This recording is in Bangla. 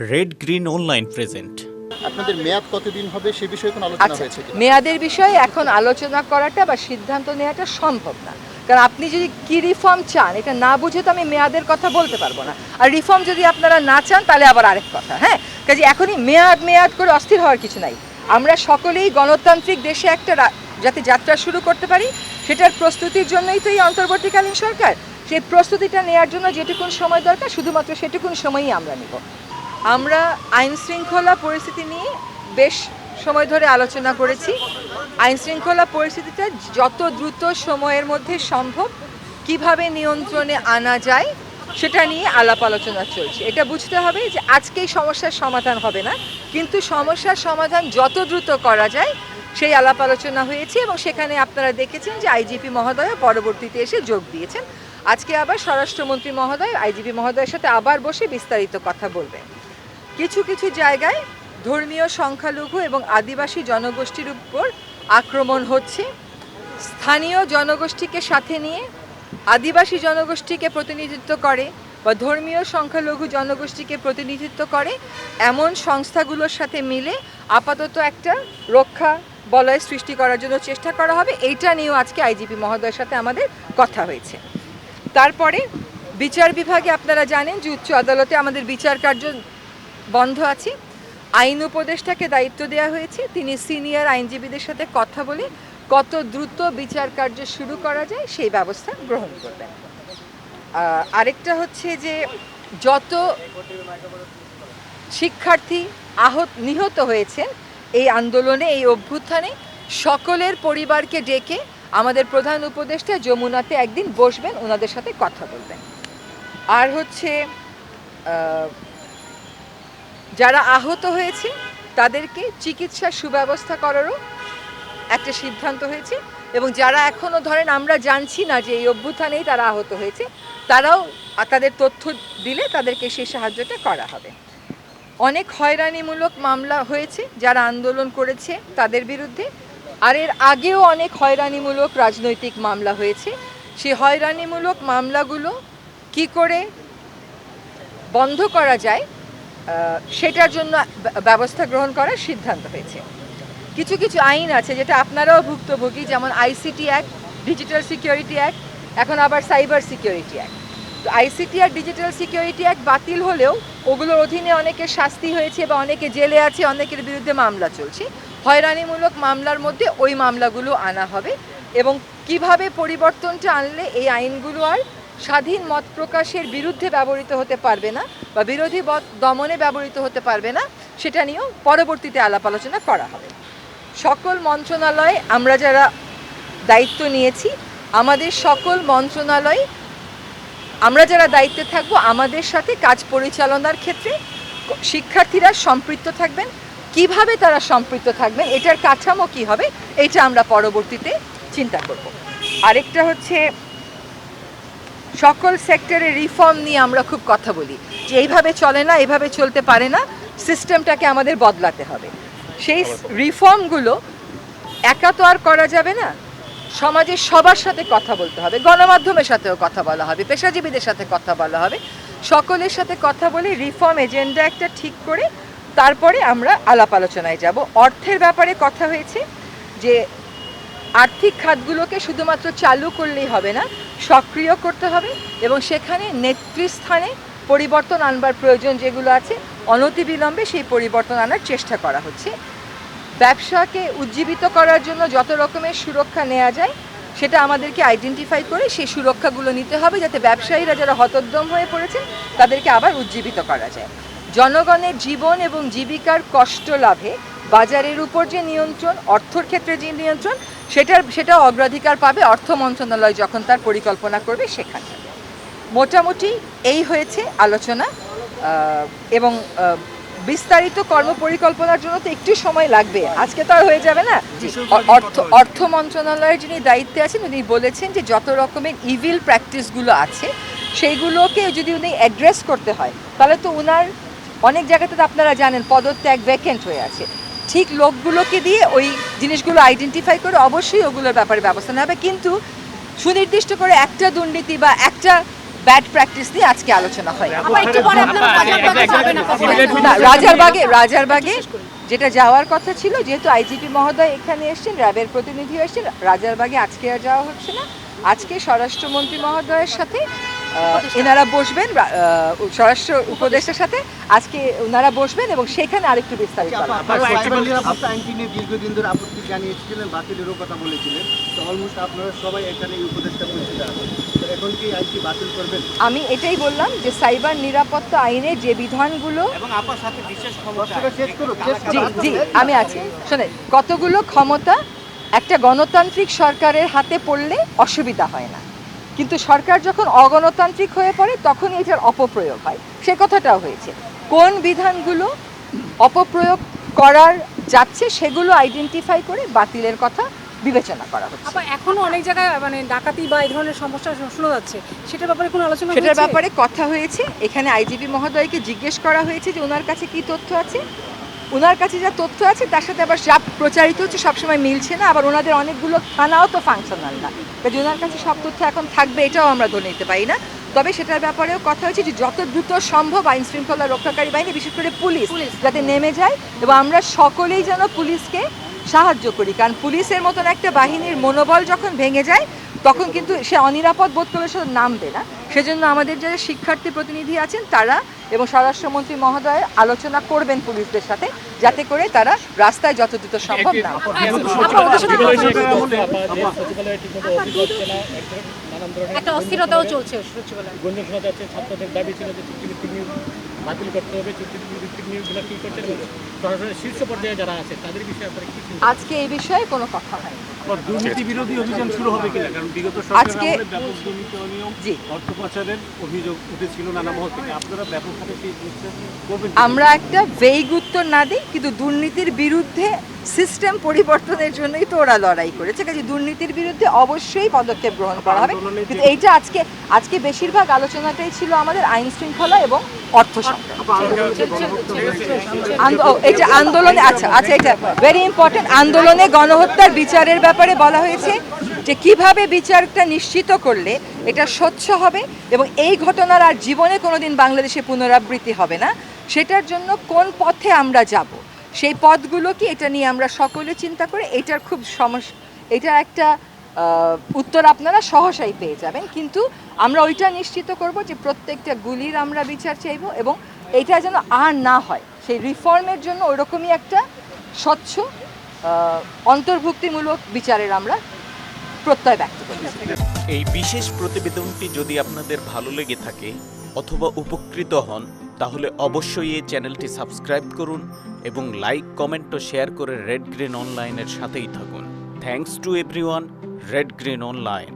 রেড গ্রিন অনলাইন প্রেজেন্ট আপনাদের মেয়াদ কতদিন হবে সে বিষয়ে কোনো আলোচনা আচ্ছা হয়েছে কিনা? মেয়াদের বিষয়ে এখন আলোচনা করাটা বা সিদ্ধান্ত নেওয়াটা সম্ভব না। কারণ আপনি যদি কি রিফর্ম চান এটা না বুঝে তো আমি মেয়াদের কথা বলতে পারব না। আর রিফর্ম যদি আপনারা না চান তাহলে আবার আরেক কথা হ্যাঁ? কাজে এখনই মেয়াদ মেয়াদ করে অস্থির হওয়ার কিছু নাই। আমরা সকলেই গণতান্ত্রিক দেশে একটা রা- যাতে যাত্রা শুরু করতে পারি সেটার প্রস্তুতির জন্যই তো এই অন্তর্বর্তীকালীন সরকার। সেই প্রস্তুতিটা নেওয়ার জন্য যেটুকুন সময় দরকার শুধুমাত্র সেটুকুন সময়ই আমরা নিব। আমরা আইন শৃঙ্খলা পরিস্থিতি নিয়ে বেশ সময় ধরে আলোচনা করেছি। আইন শৃঙ্খলা পরিস্থিতিটা যত দ্রুত সময়ের মধ্যে সম্ভব কীভাবে নিয়ন্ত্রণে আনা যায়, সেটা নিয়ে আলাপ আলোচনা চলছে। এটা বুঝতে হবে যে আজকেই সমস্যার সমাধান হবে না, কিন্তু সমস্যার সমাধান যত দ্রুত করা যায়, সেই আলাপ আলোচনা হয়েছে এবং সেখানে আপনারা দেখেছেন যে আইজিপি মহোদয় পরবর্তীতে এসে যোগ দিয়েছেন। আজকে আবার স্বরাষ্ট্রমন্ত্রী মহোদয়, আইজিপি মহোদয়ের সাথে আবার বসে বিস্তারিত কথা বলবেন। কিছু কিছু জায়গায় ধর্মীয় সংখ্যালঘু এবং আদিবাসী জনগোষ্ঠীর উপর আক্রমণ হচ্ছে। স্থানীয় জনগোষ্ঠীকে সাথে নিয়ে আদিবাসী জনগোষ্ঠীকে প্রতিনিধিত্ব করে বা ধর্মীয় সংখ্যালঘু জনগোষ্ঠীকে প্রতিনিধিত্ব করে এমন সংস্থাগুলোর সাথে মিলে আপাতত একটা রক্ষা বলয় সৃষ্টি করার জন্য চেষ্টা করা হবে। এইটা নিয়েও আজকে আইজিপি মহোদয়ের সাথে আমাদের কথা হয়েছে। তারপরে বিচার বিভাগে আপনারা জানেন যে উচ্চ আদালতে আমাদের বিচার কার্য বন্ধ আছি। আইন উপদেষ্টাকে দায়িত্ব দেওয়া হয়েছে। তিনি সিনিয়র আইনজীবীদের সাথে কথা বলে কত দ্রুত বিচার কার্য শুরু করা যায় সেই ব্যবস্থা গ্রহণ করবেন। আরেকটা হচ্ছে যে যত শিক্ষার্থী আহত, নিহত হয়েছেন এই আন্দোলনে, এই অভ্যুত্থানে, সকলের পরিবারকে ডেকে আমাদের প্রধান উপদেষ্টা যমুনাতে একদিন বসবেন, ওনাদের সাথে কথা বলবেন। আর হচ্ছে যারা আহত হয়েছে, তাদেরকে চিকিৎসার সুব্যবস্থা করারও একটা সিদ্ধান্ত হয়েছে এবং যারা এখনও ধরেন আমরা জানছি না যে এই অভ্যুত্থানেই তারা আহত হয়েছে, তারাও তাদের তথ্য দিলে তাদেরকে সেই সাহায্যটা করা হবে। অনেক হয়রানিমূলক মামলা হয়েছে, যারা আন্দোলন করেছে তাদের বিরুদ্ধে, আর এর আগেও অনেক হয়রানিমূলক রাজনৈতিক মামলা হয়েছে। সেই হয়রানিমূলক মামলাগুলো কি করে বন্ধ করা যায় সেটার জন্য ব্যবস্থা গ্রহণ করার সিদ্ধান্ত হয়েছে। কিছু কিছু আইন আছে যেটা আপনারাও ভুক্তভোগী, যেমন ICT act, digital security act, এখন আবার সাইবার সিকিউরিটি অ্যাক্ট। তো আইসিটি আর ডিজিটাল সিকিউরিটি অ্যাক্ট বাতিল হলেও ওগুলোর অধীনে অনেকের শাস্তি হয়েছে বা অনেকে জেলে আছে, অনেকের বিরুদ্ধে মামলা চলছে। হয়রানিমূলক মামলার মধ্যে ওই মামলাগুলো আনা হবে এবং কীভাবে পরিবর্তনটা আনলে এই আইনগুলো আর স্বাধীন মত প্রকাশের বিরুদ্ধে ব্যবহৃত হতে পারবে না বা বিরোধী মত দমনে ব্যবহৃত হতে পারবে না, সেটা নিয়েও পরবর্তীতে আলাপ আলোচনা করা হবে। সকল মন্ত্রণালয়ে আমরা যারা দায়িত্ব নিয়েছি, আমাদের সকল মন্ত্রণালয় আমরা যারা দায়িত্বে থাকব, আমাদের সাথে কাজ পরিচালনার ক্ষেত্রে শিক্ষার্থীরা সম্পৃক্ত থাকবেন। কীভাবে তারা সম্পৃক্ত থাকবেন, এটার কাঠামো কি হবে, এটা আমরা পরবর্তীতে চিন্তা করব। আরেকটা হচ্ছে সকল সেক্টরে রিফর্ম নিয়ে আমরা খুব কথা বলি। যে এইভাবে চলে না, এইভাবে চলতে পারে না, সিস্টেমটাকে আমাদের বদলাতে হবে। সেই রিফর্মগুলো একা তো আর করা যাবে না। সমাজের সবার সাথে কথা বলতে হবে। গণমাধ্যমের সাথেও কথা বলা হবে। পেশাজীবীদের সাথে কথা বলা হবে। সকলের সাথে কথা বলে রিফর্ম এজেন্ডা একটা ঠিক করে তারপরে আমরা আলাপ আলোচনায় যাব। অর্থের ব্যাপারে কথা হয়েছে যে আর্থিক খাতগুলোকে শুধুমাত্র চালু করলেই হবে না, সক্রিয় করতে হবে এবং সেখানে নেতৃস্থানে পরিবর্তন আনবার প্রয়োজন যেগুলো আছে, অনতিবিলম্বে সেই পরিবর্তন আনার চেষ্টা করা হচ্ছে। ব্যবসাকে উজ্জীবিত করার জন্য যত রকমের সুরক্ষা নেওয়া যায়, সেটা আমাদেরকে আইডেন্টিফাই করে সেই সুরক্ষাগুলো নিতে হবে যাতে ব্যবসায়ীরা যারা হতোদ্যম হয়ে পড়েছেন, তাদেরকে আবার উজ্জীবিত করা যায়। জনগণের জীবন এবং জীবিকার কষ্ট লাভে বাজারের উপর যে নিয়ন্ত্রণ অর্থর ক্ষেত্রে যে নিয়ন্ত্রণ সেটার সেটা অগ্রাধিকার পাবে অর্থ মন্ত্রণালয় যখন তার পরিকল্পনা করবে সেখানে। মোটামুটি এই হয়েছে আলোচনা। এবং বিস্তারিত কর্ম পরিকল্পনার জন্য তো একটু সময় লাগবে। আজকে তো আর হয়ে যাবে না। অর্থ অর্থ মন্ত্রণালয়ের যিনি দায়িত্বে আছেন উনি বলেছেন যে যত রকমের ইভিল প্র্যাকটিসগুলো আছে সেইগুলোকে যদি উনি অ্যাড্রেস করতে হয় তাহলে তো উনার অনেক জায়গাতে তো আপনারা জানেন পদত্যাগ ভ্যাকেন্ট হয়ে আছে। ঠিক লোকগুলোকে দিয়ে ওই জিনিসগুলো আইডেন্টিফাই করে অবশ্যই ওগুলোর ব্যাপারে ব্যবস্থা নেওয়া হবে। কিন্তু সুনির্দিষ্ট করে একটা দুর্নীতি বা একটা ব্যাড প্র্যাকটিস নিয়ে আজকে আলোচনা হয়। একটু পরে আপনারা রাজারবাগে রাজারবাগে রাজারবাগে যেটা যাওয়ার কথা ছিল যেহেতু আইজিপি মহোদয় এখানে এসেছেন র্যাবের প্রতিনিধি এসেছেন রাজারবাগে আজকে আর যাওয়া হচ্ছে না। আজকে স্বরাষ্ট্রমন্ত্রী মহোদয়ের সাথে এনারা বসবেন স্বরাষ্ট্র উপদেষ্টার সাথে। আজকে ওনারা বসবেন এবং সেখানে আরেকটু বিস্তারিত আলাপ হবে। আপনারা সাইবার নিরাপত্তা আইনটি নিয়ে দীর্ঘদিন ধরে আপত্তি জানিয়েছিলেন বাতিলেরও কথা বলেছিলেন। তো অলমোস্ট আপনারা সবাই এখানে এই পরিচিত এখন কি আইনটি বাতিল করবেন? আমি এটাই বললাম যে সাইবার নিরাপত্তা আইনে যে বিধানগুলো এবং আপনার সাথে বিশেষ ক্ষমতা শেষ করুন জি জি আমি আছি। শোনেন কতগুলো ক্ষমতা একটা গণতান্ত্রিক সরকারের হাতে পড়লে অসুবিধা হয় না। কিন্তু সরকার যখন অগণতান্ত্রিক হয়ে পড়ে তখন এটার অপপ্রয়োগ হয়। সে কথাটাও হয়েছে। কোন বিধানগুলো অপপ্রয়োগ করার যাচ্ছে সেগুলো আইডেন্টিফাই করে বাতিলের কথা বিবেচনা করা হচ্ছে। এখনও অনেক জায়গায় মানে ডাকাতি বা এই ধরনের সমস্যা শোনা যাচ্ছে। সেটার ব্যাপারে কোনো আলোচনা সেটার ব্যাপারে কথা হয়েছে। এখানে আইজিপি মহোদয়কে জিজ্ঞেস করা হয়েছে যে ওনার কাছে কি তথ্য আছে? ওনার কাছে যা তথ্য আছে তার সাথে আবার যা প্রচারিত হচ্ছে সবসময় মিলছে না। আবার ওনাদের অনেকগুলো থানাও তো ফাংশনাল না। কাজে ওনার কাছে সব তথ্য এখন থাকবে এটাও আমরা ধরে নিতে পারি না। তবে সেটার ব্যাপারেও কথা হচ্ছে যে যত দ্রুত সম্ভব আইন শৃঙ্খলা রক্ষাকারী বাহিনী বিশেষ করে পুলিশ। যাতে নেমে যায় এবং আমরা সকলেই যেন পুলিশকে সাহায্য করি। কারণ পুলিশের মতন একটা বাহিনীর মনোবল যখন ভেঙে যায় তখন কিন্তু সে অনিরাপদ বোধ করলে সে নামবে না। সেজন্য আমাদের যারা শিক্ষার্থী প্রতিনিধি আছেন তারা এবং স্বরাষ্ট্রমন্ত্রী মহোদয় আলোচনা করবেন পুলিশদের সাথে যাতে করে তারা রাস্তায় যত দ্রুত সম্ভব না আপা ওদের সাথে একটা অস্থিরতাও চলছে সচিবালয়ে। গুঞ্জন শোনা যাচ্ছে ছাত্রদের দাবি ছিল যে বাতিল করতে হবে। চুক্তিভিত্তিক নিয়োগগুলো কী করতে হবে সরাসরি শীর্ষ পর্যায়ে যারা আছে তাদের বিষয়ে আপনারা কি চিন্তা আজকে এই বিষয়ে কোনো কথা হয়নি। দুর্নীতি বিরোধী অভিযান শুরু হবে কিনা কারণ বিগত আজকে ব্যাপক দুর্নীতি অনিয়ম অর্থ পাচারের অভিযোগ উঠেছিল নানা মহল থেকে আপনারা ব্যাপকভাবে সেই আমরা একটা ভেইগ উত্তর না দিই কিন্তু দুর্নীতির বিরুদ্ধে সিস্টেম পরিবর্তনের জন্যই তো ওরা লড়াই করেছে কাজে দুর্নীতির বিরুদ্ধে অবশ্যই পদক্ষেপ গ্রহণ করা হবে কিন্তু এইটা আজকে আজকে বেশিরভাগ আলোচনাটাই ছিল আমাদের আইন শৃঙ্খলা এবং অর্থ এটা আন্দোলনে আচ্ছা আচ্ছা এটা ভেরি ইম্পর্টেন্ট আন্দোলনে গণহত্যার বিচারের ব্যাপারে বলা হয়েছে যে কীভাবে বিচারটা নিশ্চিত করলে এটা স্বচ্ছ হবে এবং এই ঘটনার আর জীবনে কোনোদিন বাংলাদেশে পুনরাবৃত্তি হবে না, সেটার জন্য কোন পথে আমরা যাব? সেই পথগুলো কি এটা নিয়ে আমরা সকলে চিন্তা করে এটার খুব সমস্যা এটা একটা উত্তর আপনারা সহসাই পেয়ে যাবেন, কিন্তু আমরা ওইটা নিশ্চিত করব যে প্রত্যেকটা গুলির আমরা বিচার চাইব এবং এটা যেন আর না হয়। সেই রিফর্মের জন্য ওইরকমই একটা স্বচ্ছ অন্তর্ভুক্তিমূলক বিচারের আমরা প্রত্যয় ব্যক্ত করি। এই বিশেষ প্রতিবেদনটি যদি আপনাদের ভালো লেগে থাকে অথবা উপকৃত হন, তাহলে অবশ্যই এই চ্যানেলটি সাবস্ক্রাইব করুন এবং লাইক, কমেন্ট ও শেয়ার করে রেড গ্রিন অনলাইনের সাথেই থাকুন। Thanks to everyone Red Green Online